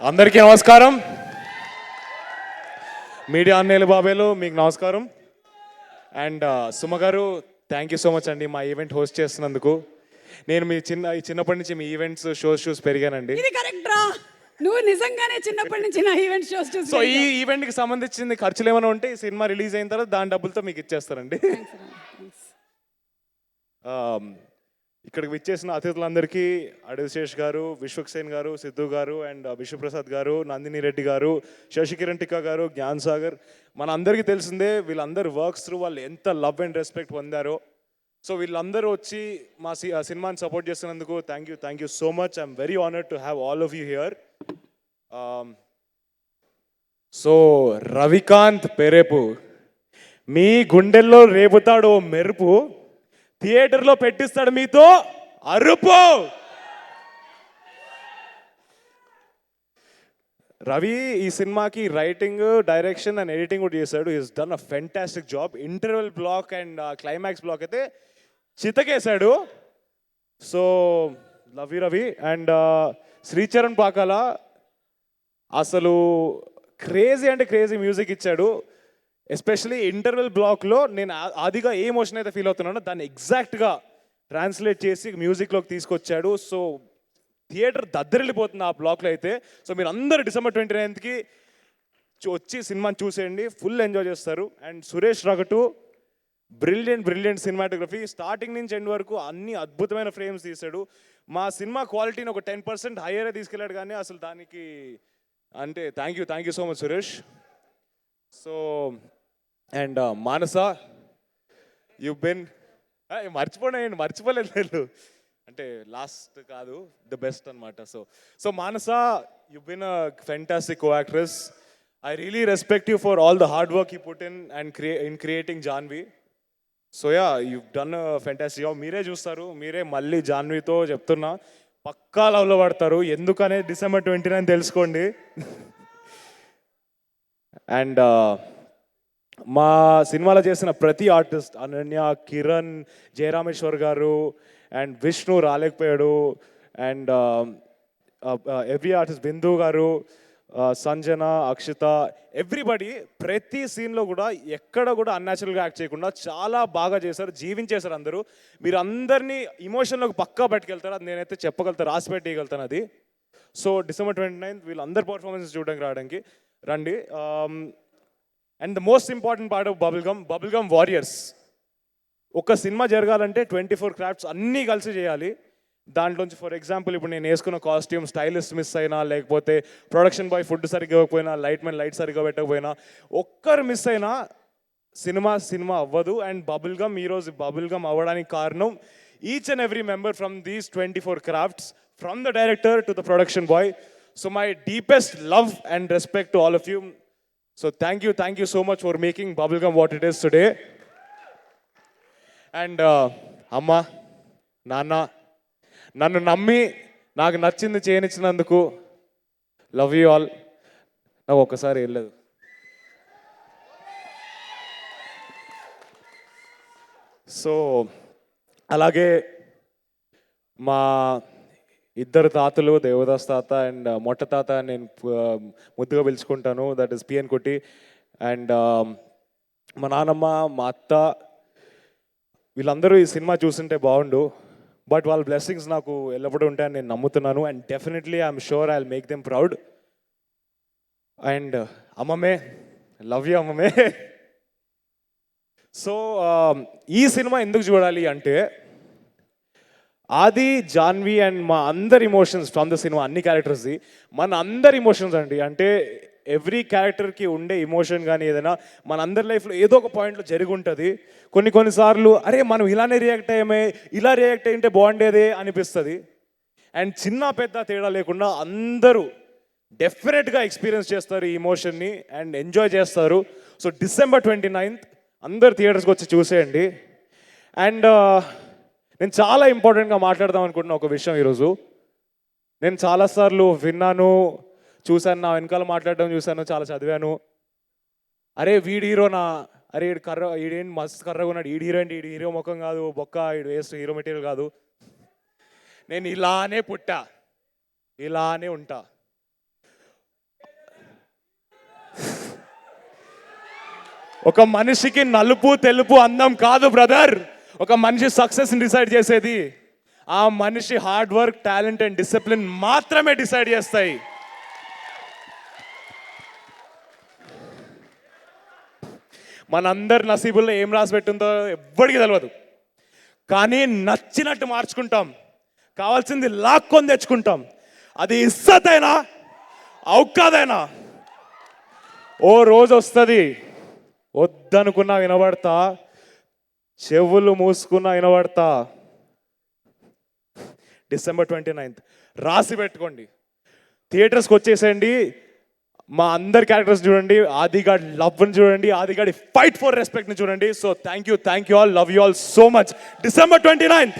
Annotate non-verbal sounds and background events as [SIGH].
అందరికీ నమస్కారం. మీడియా అన్నయ్యలు బాబాయ్లు మీకు నమస్కారం. అండ్ సుమ గారు థ్యాంక్ యూ సో మచ్ అండి మా ఈవెంట్ హోస్ట్ చేస్తున్నందుకు. నేను మీ చిన్న ఈ చిన్నప్పటి నుంచి మీ ఈవెంట్స్ షోస్ షూస్ పెరిగానండి. ఇది కరెక్ట్ రా. నువ్వు నిజంగానే చిన్నప్పటి నుంచి నా ఈవెంట్ షోస్ చూసి సో ఈ ఈవెంట్కి సంబంధించింది ఖర్చులు ఏమైనా ఉంటే ఈ సినిమా రిలీజ్ అయిన తర్వాత దాని డబ్బులతో మీకు ఇచ్చేస్తారండి ఇక్కడికి విచ్చేసిన అతిథులందరికీ అడవిశేష్ గారు విశ్వక్సేన్ గారు సిద్ధు గారు అండ్ విశ్వప్రసాద్ గారు నందిని రెడ్డి గారు శశికిరణ్ టిక్కా గారు జ్ఞాన్ సాగర్. మన అందరికీ తెలిసిందే వీళ్ళందరూ వర్క్స్ త్రూ వాళ్ళు ఎంత లవ్ అండ్ రెస్పెక్ట్ పొందారో. సో వీళ్ళందరూ వచ్చి మా సి- సినిమాని సపోర్ట్ చేస్తున్నందుకు thank you thank you so much. I'm very honoured to have all of you here so Ravikanth Perepu మీ గుండెల్లో రేపుతాడు మెరుపు థియేటర్లో పెట్టిస్తాడు మీతో అరుపు. రవి ఈ సినిమాకి రైటింగ్ డైరెక్షన్ అండ్ ఎడిటింగ్ కూడా చేశాడు. Is done a fantastic job interval block and climax block అయితే చితకేశాడు. So love you Ravi and Sricharan Pakala అసలు క్రేజీ అంటే క్రేజీ మ్యూజిక్ ఇచ్చాడు. ఎస్పెషలీ ఇంటర్వెల్ బ్లాక్లో నేను ఆదిగా ఏ ఎమోషన్ అయితే ఫీల్ అవుతున్నానో దాన్ని ఎగ్జాక్ట్గా ట్రాన్స్లేట్ చేసి మ్యూజిక్లోకి తీసుకొచ్చాడు. సో థియేటర్ దద్దరిల్లిపోతుంది ఆ బ్లాక్లో అయితే. సో మీరు అందరూ డిసెంబర్ ట్వంటీ నైన్త్కి వచ్చి సినిమాని చూసేయండి. ఫుల్ ఎంజాయ్ చేస్తారు. And Suresh Ragutu brilliant brilliant cinematography starting నుంచి ఎండ్ వరకు అన్ని అద్భుతమైన ఫ్రేమ్స్ తీశాడు. మా సినిమా క్వాలిటీని ఒక టెన్ పర్సెంట్ హయ్యరే తీసుకెళ్ళాడు కానీ అసలు దానికి అంటే thank you thank you so much Suresh so and Manasa you been మర్చిపోయాను మర్చిపోలేదు నేను. అంటే లాస్ట్ కాదు ద బెస్ట్ అనమాట so so Manasa you been a fantastic co actress I really respect you for all the hard work you put in and create in creating Janvi so ya you done fantastic job మీరే చూస్తారు మీరే మళ్ళీ జాన్వీతో చెప్తున్నా. పక్కా లవ్లో పడతారు. ఎందుకనే December twenty nine తెలుసుకోండి [LAUGHS] and మా సినిమాలో చేసిన ప్రతి ఆర్టిస్ట్ అనన్య కిరణ్ జయరామేశ్వర్ గారు అండ్ విష్ణు రాలేకపోయాడు and um, uh, uh, every artist Bindu గారు uh, సంజన అక్షిత ఎవ్రీబడి ప్రతి సీన్లో కూడా ఎక్కడ కూడా అన్యాచురల్గా యాక్ట్ చేయకుండా చాలా బాగా చేశారు జీవించేశారు అందరూ. మీరు అందరినీ ఇమోషన్లోకి పక్కా పట్టుకెళ్తారు అది నేనైతే చెప్పగలుగుతాను రాసి పెట్టేయగలుగుతాను అది. సో డిసెంబర్ ట్వంటీ నైన్త్ వీళ్ళందరి పర్ఫార్మెన్స్ చూడడానికి రావడానికి. రండి um, and the most important part of bubble gum bubble gum warriors ఒక సినిమా జరగాలంటే ట్వంటీ ఫోర్ క్రాఫ్ట్స్ అన్నీ కలిసి చేయాలి. దాంట్లోంచి ఫర్ ఎగ్జాంపుల్ ఇప్పుడు నేను వేసుకున్న కాస్ట్యూమ్ స్టైలిస్ట్ మిస్ అయినా లేకపోతే ప్రొడక్షన్ బాయ్ ఫుడ్ సరిగ్గా ఇవ్వకపోయినా లైట్ మెన్ లైట్ సరిగ్గా పెట్టకపోయినా ఒక్కరు మిస్ అయినా సినిమా సినిమా అవ్వదు. అండ్ బబుల్ గమ్ ఈరోజు బబుల్ గమ్ అవ్వడానికి కారణం each and every member from these twenty four crafts from the director to the production boy so my deepest love and respect to all of you so thank you thank you so much for making bubble gum what it is today and అమ్మ నాన్న నన్ను నమ్మి నాకు నచ్చింది చేయనిచ్చినందుకు love you all. నాకు ఒక్కసారి వెళ్ళలేదు so అలాగే మా ఇద్దరు తాతలు దేవదాస్ తాత అండ్ మొట్ట తాత నేను ముద్దుగా పిలుచుకుంటాను. That is PN Kutti and మా నాన్నమ్మ మా అత్త వీళ్ళందరూ ఈ సినిమా చూస్తుంటే బాగుండు. బట్ వాళ్ళ బ్లెస్సింగ్స్ నాకు ఎల్లప్పుడూ ఉంటాయని నేను నమ్ముతున్నాను. And definitely I'm sure I make them proud and అమ్మమ్మే love you అమ్మమ్మే. [LAUGHS] So um, ఈ సినిమా ఎందుకు చూడాలి అంటే ఆది జాన్వి అండ్ మా అందరి ఇమోషన్స్ ఫ్రమ్ ద సినిమా అన్ని క్యారెక్టర్స్ది మన అందరి ఇమోషన్స్ అండి. అంటే ఎవ్రీ క్యారెక్టర్కి ఉండే ఇమోషన్ కానీ ఏదైనా మన అందరి లైఫ్లో ఏదో ఒక పాయింట్లో జరిగి ఉంటుంది కొన్ని కొన్నిసార్లు అరే మనం ఇలానే రియాక్ట్ అయ్యామే ఇలా రియాక్ట్ అయ్యింటే బాగుండేదే అనిపిస్తుంది. అండ్ చిన్న పెద్ద తేడా లేకుండా అందరూ డెఫినెట్గా ఎక్స్పీరియన్స్ చేస్తారు ఈ ఇమోషన్ని అండ్ ఎంజాయ్ చేస్తారు. సో డిసెంబర్ ట్వంటీ నైన్త్ అందరు థియేటర్స్కి వచ్చి చూసేయండి. అండ్ uh, నేను చాలా ఇంపార్టెంట్గా మాట్లాడదాం అనుకుంటున్న ఒక విషయం ఈరోజు. నేను చాలాసార్లు విన్నాను చూశాను నా వెనకాల మాట్లాడడం చూశాను చాలా చదివాను. అరే వీడి హీరో నా. అరే ఈడు కర్ర ఈడేంటి మస్తు కర్రగా ఉన్నాడు. ఈడి హీరో అంటే ఈడు హీరో ముఖం కాదు బొక్క ఈడు వేస్ట్ హీరో మెటీరియల్ కాదు. నేను ఇలానే పుట్టా. ఇలానే ఉంటా. ఒక మనిషికి నలుపు తెలుపు అందం కాదు బ్రదర్. ఒక మనిషి సక్సెస్ డిసైడ్ చేసేది ఆ మనిషి hard work talent and discipline మాత్రమే డిసైడ్ చేస్తాయి. మనందరి నసీబుల్లో ఏం రాసి పెట్టిందో ఎవ్వడికి తెలియదు కానీ నచ్చినట్టు మార్చుకుంటాం. కావాల్సింది లాక్కొని తెచ్చుకుంటాం. అది ఇస్సతైనా అవుకాదైనా ఓ రోజు వస్తుంది వద్దనుకున్నా వినబడతా చెవులు మూసుకున్న వినబడతా. December twenty ninth. రాసి పెట్టుకోండి. థియేటర్స్కి వచ్చేసేయండి. మా అందరి క్యారెక్టర్స్ చూడండి. ఆదిగాడ్ లవ్ని చూడండి. ఆదిగాడి ఫైట్ ఫర్ రెస్పెక్ట్ని చూడండి. So thank you thank you all. Love you all so much. December twenty ninth.